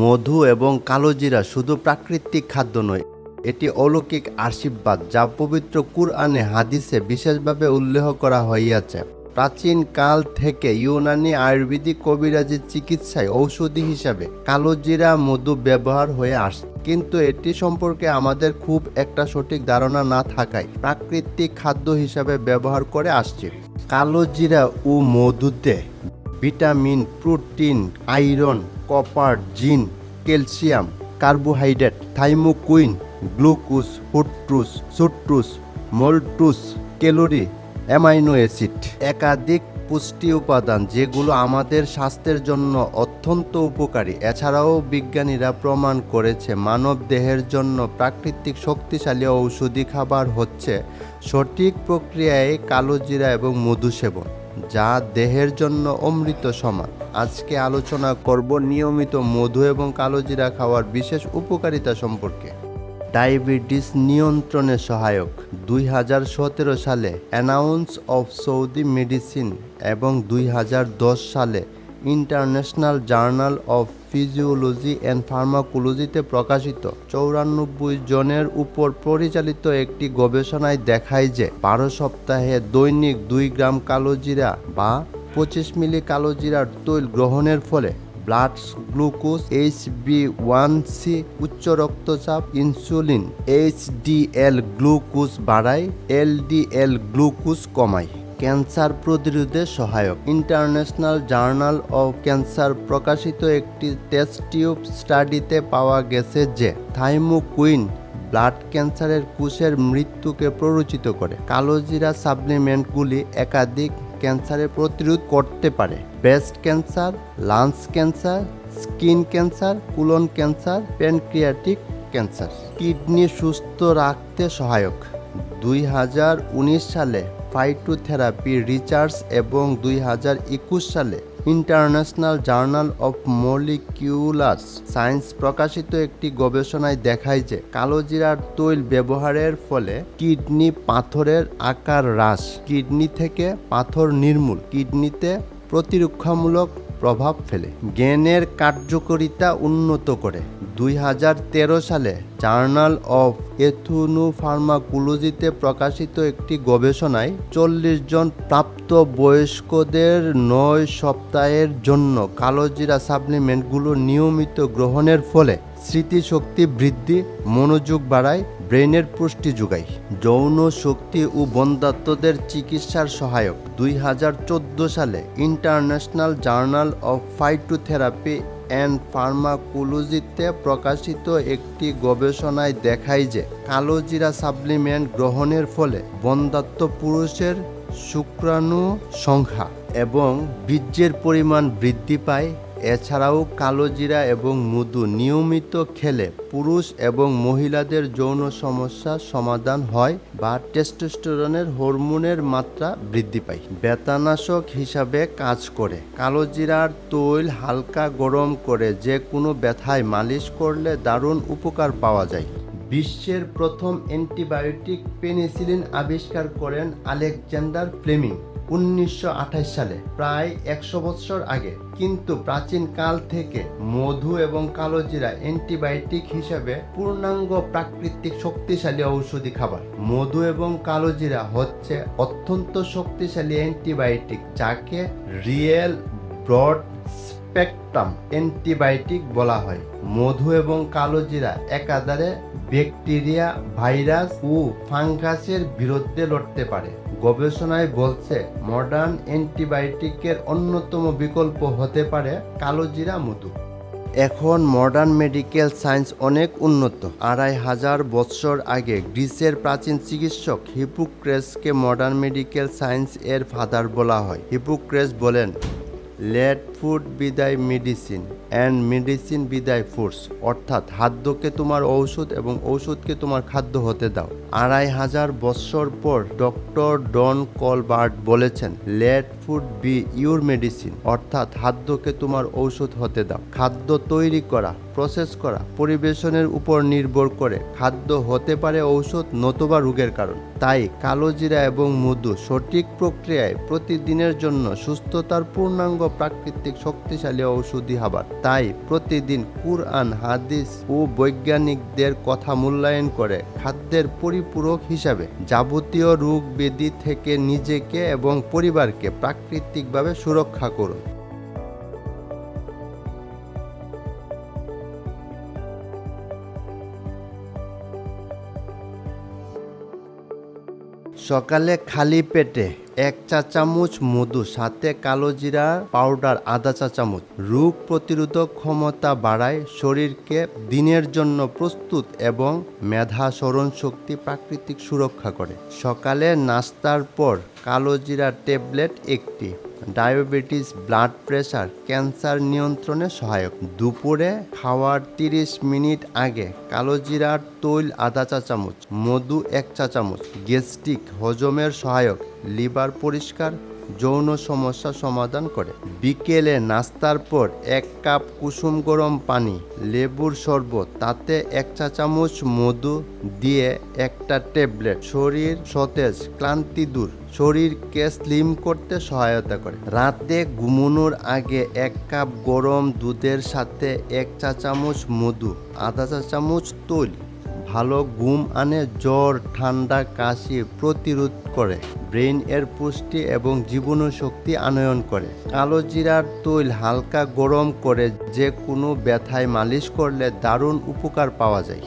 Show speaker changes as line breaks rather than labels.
মধু এবং কালোজিরা শুধু প্রাকৃতিক খাদ্য নয়, এটি অলৌকিক আশীর্বাদ যা পবিত্র কুরআনে হাদিসে বিশেষভাবে উল্লেখ করা হইয়াছে। প্রাচীন কাল থেকে ইউনানি আয়ুর্বেদিক কবিরাজি চিকিৎসায় ঔষধি হিসাবে কালোজিরা মধু ব্যবহার হয়ে আসছে কিন্তু এটি সম্পর্কে আমাদের খুব একটা সঠিক ধারণা না থাকায় প্রাকৃতিক খাদ্য হিসাবে ব্যবহার করে আসছে। কালোজিরা ও মধুতে vitamin, protein, iron copper zinc calcium carbohydrate thymoquinone glucose ফুট্রুস sucrose maltose calorie amino acid একাধিক পুষ্টি উপাদান যেগুলো আমাদের স্বাস্থ্যের জন্য অত্যন্ত উপকারী। এছাড়াও বিজ্ঞানীরা প্রমাণ করেছে, মানব দেহের জন্য প্রাকৃতিক শক্তিশালী ঔষধি খাবার হচ্ছে সঠিক প্রক্রিয়ায় কালোজিরা এবং মধু সেবন যা দেহের জন্য অমৃত সমান। আজকে আলোচনা করব নিয়মিত মধু এবং কালোজিরা খাওয়ার বিশেষ উপকারিতা সম্পর্কে। ডায়াবেটিস নিয়ন্ত্রণে সহায়ক। দুই হাজার সতেরো সালে অ্যানাউন্স অফ সৌদি মেডিসিন এবং দুই হাজার দশ সালে international journal of physiology and ফার্মাকোলজিতে প্রকাশিত। চৌরানব্বই জনের উপর পরিচালিত একটি গবেষণায় দেখায় যে বারো সপ্তাহে দৈনিক দুই গ্রাম কালোজিরা বা পঁচিশ মিলি কালোজিরার তৈল গ্রহণের ফলে blood glucose H B one C উচ্চ রক্তচাপ, insulin H D L glucose বাড়ায়, এল ডি এল গ্লুকোজ কমায়। ক্যান্সার প্রতিরোধে সহায়ক। ইন্টারন্যাশনাল জার্নাল অফ ক্যান্সার প্রকাশিত একটি টেস্ট টিউব স্টাডিতে পাওয়া গেছে যে, থাইমোকুইন ব্লাড ক্যান্সারের কোষের মৃত্যুকে প্ররোচিত করে। কালোজিরা সাপ্লিমেন্টগুলি একাধিক ক্যান্সারে প্রতিরোধ করতে পারে। Breast cancer, lungs cancer, skin cancer, colon cancer, pancreatic cancer. Kidney সুস্থ রাখতে সহায়ক। দুই হাজার উনিশ সালে ফাইটোথেরাপি রিসার্চ এবং দুই হাজার একুশ সালে international journal of molecular science প্রকাশিত একটি গবেষণায় দেখায় যে কালোজিরার তৈল ব্যবহারের ফলে কিডনি পাথরের আকার হ্রাস, কিডনি থেকে পাথর নির্মূল, কিডনিতে প্রতিরক্ষামূলক প্রভাব ফেলে জ্ঞানের কার্যকারিতা উন্নত করে। দুই হাজার তেরো সালে জার্নাল অফ এথুনু ফার্মাকোলজিতে প্রকাশিত একটি গবেষণায় চল্লিশ জন প্রাপ্ত বয়স্কদের নয় সপ্তাহের জন্য কালোজিরা সাপ্লিমেন্টগুলো নিয়মিত গ্রহণের ফলে স্মৃতিশক্তি বৃদ্ধি, মনোযোগ বাড়ায় ব্রেনের পুষ্টি যোগায়। যৌন শক্তি ও বন্ধাত্মদের চিকিৎসার সহায়ক। দুই হাজার চোদ্দ সালে international journal of phytotherapy and ফার্মাকোলজিতে প্রকাশিত একটি গবেষণায় দেখায় যে কালোজিরা সাপ্লিমেন্ট গ্রহণের ফলে বন্ধাত্ম পুরুষের শুক্রাণু সংখ্যা এবং বীর্যের পরিমাণ বৃদ্ধি পায়। এছাড়াও কালোজিরা এবং মধু নিয়মিত খেলে পুরুষ এবং মহিলাদের যৌন সমস্যা সমাধান হয় বা টেস্টোস্টেরনের হরমোনের মাত্রা বৃদ্ধি পায়। বেতানাশক হিসাবে কাজ করে। কালোজিরার তৈল হালকা গরম করে যে কোনো ব্যথায় মালিশ করলে দারুণ উপকার পাওয়া যায়। বিশ্বের প্রথম অ্যান্টিবায়োটিক পেনিসিলিন আবিষ্কার করেন আলেকজান্ডার ফ্লেমিং। উনিশশো আঠাশ সালে, প্রায় একশো বছর আগে। কিন্তু প্রাচীন কাল থেকে মধু এবং কালোজিরা অ্যান্টিবায়োটিক হিসেবে পূর্ণাঙ্গ প্রাকৃতিক শক্তিশালী ঔষধি খাবার। মধু এবং কালোজিরা হচ্ছে অত্যন্ত শক্তিশালী অ্যান্টিবায়োটিক, যাকে রিয়েল ব্রড স্পেকট্রাম অ্যান্টিবায়োটিক বলা হয়। মধু এবং কালোজিরা একাধারে ব্যাকটেরিয়া, ভাইরাস ও ফাঙ্গাসের বিরুদ্ধে লড়তে পারে। গবেষণায় বলছে মডার্ন অ্যান্টিবায়োটিকের অন্যতম বিকল্প হতে পারে কালোজিরা মধু। এখন মডার্ন মেডিকেল সায়েন্স অনেক উন্নত। আড়াই হাজার বছর আগে গ্রিসের প্রাচীন চিকিৎসক হিপুক্রেসকে মডার্ন মেডিকেল সায়েন্স এর ফাদার বলা হয়। হিপুক্রেস বলেন let food be thy medicine and medicine be thy foods অর্থাৎ খাদ্যকে তোমার ঔষধ এবং ঔষধকে তোমার খাদ্য হতে দাও। আড়াই হাজার বছর পর ডক্টর ডন কলবার্ট বলেছেন let food be your medicine অর্থাৎ খাদ্যকে তোমার ঔষধ হতে দাও। খাদ্য তৈরি করা প্রসেস করা, পরিবেশনের উপর নির্ভর করে। খাদ্য হতে পারে ঔষধ নতুবা রোগের কারণ। তাই কালোজিরা এবং মধু সঠিক প্রক্রিয়ায় প্রতিদিনের জন্য সুস্থতার পূর্ণাঙ্গ প্রাকৃতিক শক্তিশালী ঔষধি খাবার। তাই প্রতিদিন কুরআন, হাদিস ও বৈজ্ঞানিকদের কথা মূল্যায়ন করে খাদ্যের পরিপূরক হিসাবে যাবতীয় রোগ ব্যাধি থেকে নিজেকে এবং পরিবারকে প্রাকৃতিকভাবে সুরক্ষা করুন। সকালে খালি পেটে এক চা চামচ মধু, সাথে কালো জিরা পাউডার, আধা চা চামচ। রোগ প্রতিরোধক ক্ষমতা বাড়ায় শরীরকে দিনের জন্য প্রস্তুত এবং মেধা স্মরণ শক্তি প্রাকৃতিক সুরক্ষা করে। সকালে নাস্তার পর কালো জিরা ট্যাবলেট একটি। ডায়াবেটিস ব্লাড প্রেশার ক্যান্সার নিয়ন্ত্রণে সহায়ক। দুপুরে খাওয়ার 30 মিনিট আগে কালোজিরার তৈল আধা চা চামচ, মধু এক চা চামচ, গ্যাস্ট্রিক হজমের সহায়ক, লিভার পরিষ্কার যৌন সমস্যা সমাধান করে। বিকেলে নাস্তার পর এক কাপ কুসুম গরম পানি, লেবুর শরবত, তাতে এক চা চামচ মধু দিয়ে একটা ট্যাবলেট। শরীর সতেজ, ক্লান্তি দূর। শরীরকে স্লিম করতে সহায়তা করে। রাতে ঘুমানোর আগে এক কাপ গরম দুধের সাথে এক চা চামচ মধু, আধা চা চামচ তৈল। ভালো ঘুম আনে জ্বর, ঠান্ডা, কাশি প্রতিরোধ করে, ব্রেন এর পুষ্টি এবং জীবন শক্তি আনয়ন করে। কালো জিরার তৈল হালকা গরম করে যে কোনো ব্যথায় মালিশ করলে দারুণ উপকার পাওয়া যায়।